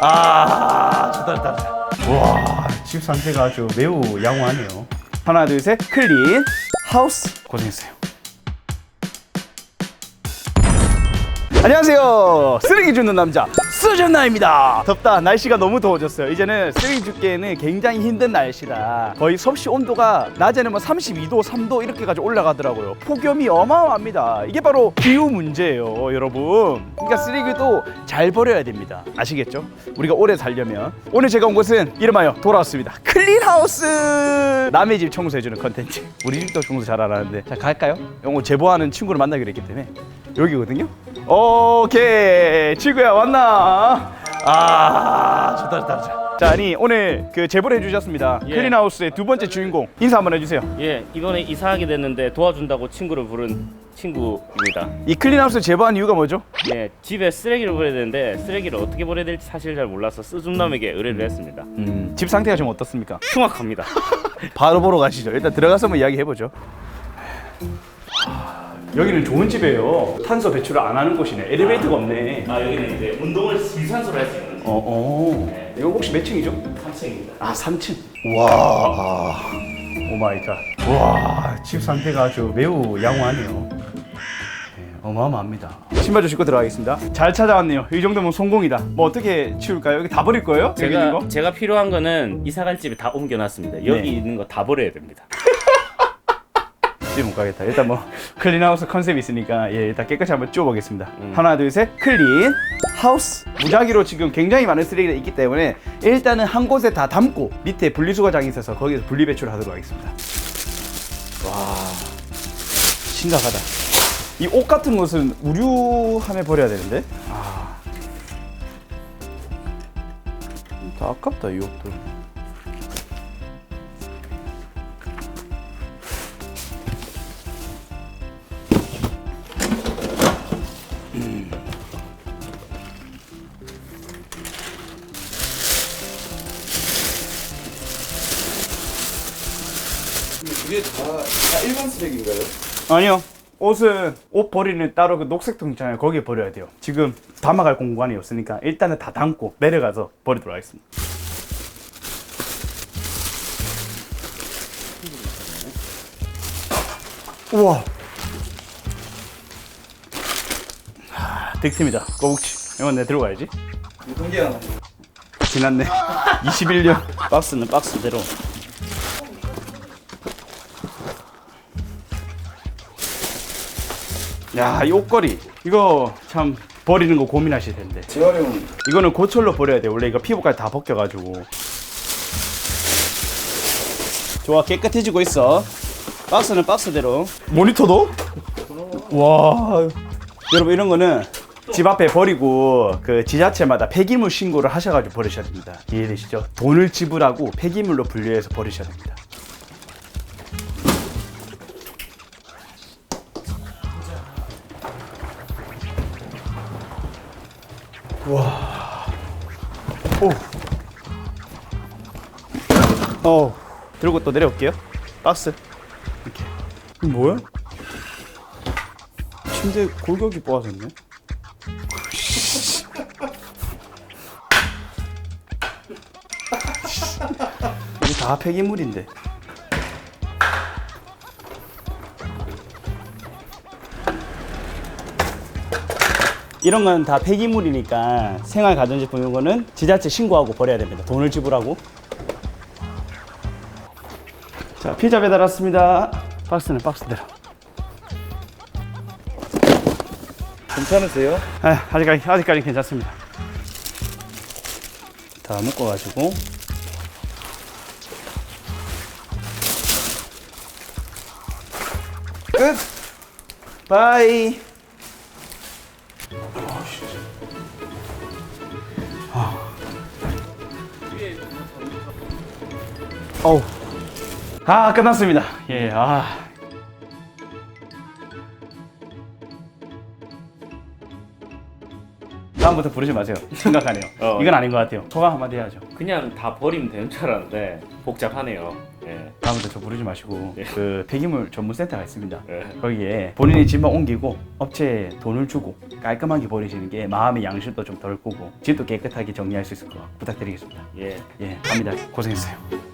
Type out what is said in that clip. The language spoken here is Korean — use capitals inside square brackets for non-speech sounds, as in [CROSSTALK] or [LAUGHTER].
아, 좋다, 좋다. 와, 집 상태가 아주 매우 양호하네요. 하나, 둘, 셋. 클린 하우스. 고생했어요. 안녕하세요. 쓰레기 줍는 남자 수준나입니다. 덥다. 날씨가 너무 더워졌어요. 이제는 쓰레기 줍기에는 굉장히 힘든 날씨다. 거의 섭씨 온도가 낮에는 뭐 32도, 3도 이렇게까지 올라가더라고요. 폭염이 어마어마합니다. 이게 바로 기후 문제예요, 여러분. 그러니까 쓰레기도 잘 버려야 됩니다. 아시겠죠? 우리가 오래 살려면 오늘 제가 온 곳은 이름하여 돌아왔습니다. 클린하우스. 남의 집 청소해주는 컨텐츠. 우리 집도 청소 잘 알아는데 자 갈까요? 영어 제보하는 친구를 만나기로 했기 때문에 여기거든요. 오케이 친구야 왔나? 아 좋다 좋다 좋다. 자 아니 오늘 그 제보를 해주셨습니다. 예. 클린하우스의 두 번째 주인공 인사 한번 해주세요. 예, 이번에 이사하게 됐는데 도와준다고 친구를 부른 친구입니다. 이 클린하우스 제보한 이유가 뭐죠? 예, 집에 쓰레기를 버려야 되는데 쓰레기를 어떻게 버려야 될지 사실 잘 몰라서 쓰줌남에게 의뢰를 했습니다. 음, 집 상태가 좀 어떻습니까? 흉악합니다. [LAUGHS] 바로 보러 가시죠. 일단 들어가서 한번 이야기 해보죠. 여기는 좋은 집이에요. 탄소 배출을 안 하는 곳이네. 엘리베이터가 없네. 아, 여기는 이제 운동을 유산소로 할 수 있는 어, 어. 이거 혹시 몇 층이죠? 3층입니다. 아, 3층. 와. 오 마이 갓. 와, 집 상태가 아주 매우 양호하네요. 네, 어마어마합니다. 신발 좀 신고 들어가겠습니다. 잘 찾아왔네요. 이 정도면 성공이다. 뭐 어떻게 치울까요? 여기 다 버릴 거예요? 여기 있는 제가 거? 제가 필요한 거는 이사 갈 집에 다 옮겨놨습니다. 여기 네. 있는 거 다 버려야 됩니다. 집못 가겠다. 일단 뭐 클린하우스 컨셉이 있으니까 예, 일단 깨끗이 한번 치워보겠습니다. 음. 하나, 둘, 셋. 클린 하우스. 무작위로 지금 굉장히 많은 쓰레기가 있기 때문에 일단은 한 곳에 다 담고 밑에 분리수거장이 있어서 거기서 분리 배출을 하도록 하겠습니다. 와, 심각하다. 이 옷 같은 것은 우류함에 버려야 되는데. 아, 다 아깝다 이 옷들. 이게 다, 다 일반 쓰레기인가요? 아니요. 옷은 옷 버리는 따로 그 녹색 통 있잖아요. 거기에 버려야 돼요. 지금 담아갈 공간이 없으니까 일단은 다 담고 내려가서 버리도록 하겠습니다. 우와. 하, 득템이다. 꼬북치. 이건 내 들어가야지. 지났네. [LAUGHS] 21년. 박스는 박스대로. 야, 이 옷걸이. 이거 참 버리는 거 고민하실 텐데. 재활용 이거는 고철로 버려야 돼. 원래 이거 피부까지 다 벗겨가지고. 좋아, 깨끗해지고 있어. 박스는 박스대로. 모니터도? 와. 여러분, 이런 거는 집 앞에 버리고 그 지자체마다 폐기물 신고를 하셔가지고 버리셔야 됩니다. 이해되시죠? 돈을 지불하고 폐기물로 분류해서 버리셔야 됩니다. 어 들고 또 내려올게요. 박스. 이렇게. 이거 뭐야? 침대 골격이 뽑아졌네. [LAUGHS] 이게 다 폐기물인데 이런 건 다 폐기물이니까 생활 가전제품 이런 거는 지자체 신고하고 버려야 됩니다 돈을 지불하고 자, 피자 배달 왔습니다. 박스는 박스대로. 괜찮으세요? 아, 아직까지, 아직까지 괜찮습니다. 다 묶어가지고. 끝! 바이! 어우. 아, 끝났습니다. 예, 아. 다음부터 부르지 마세요. [LAUGHS] 심각하네요. 어. 이건 아닌 것 같아요. 소감 한마디 해야죠. 그냥 다 버리면 되는 줄 알았는데 복잡하네요. 예. 다음부터 저 부르지 마시고 네. 그 폐기물 전문 센터가 있습니다. 예. 거기에 본인이 집만 옮기고 업체에 돈을 주고 깔끔하게 버리시는 게 마음의 양심도 좀덜 꾸고 집도 깨끗하게 정리할 수 있을 것 같고 부탁드리겠습니다. 예. 예, 갑니다. 고생했어요.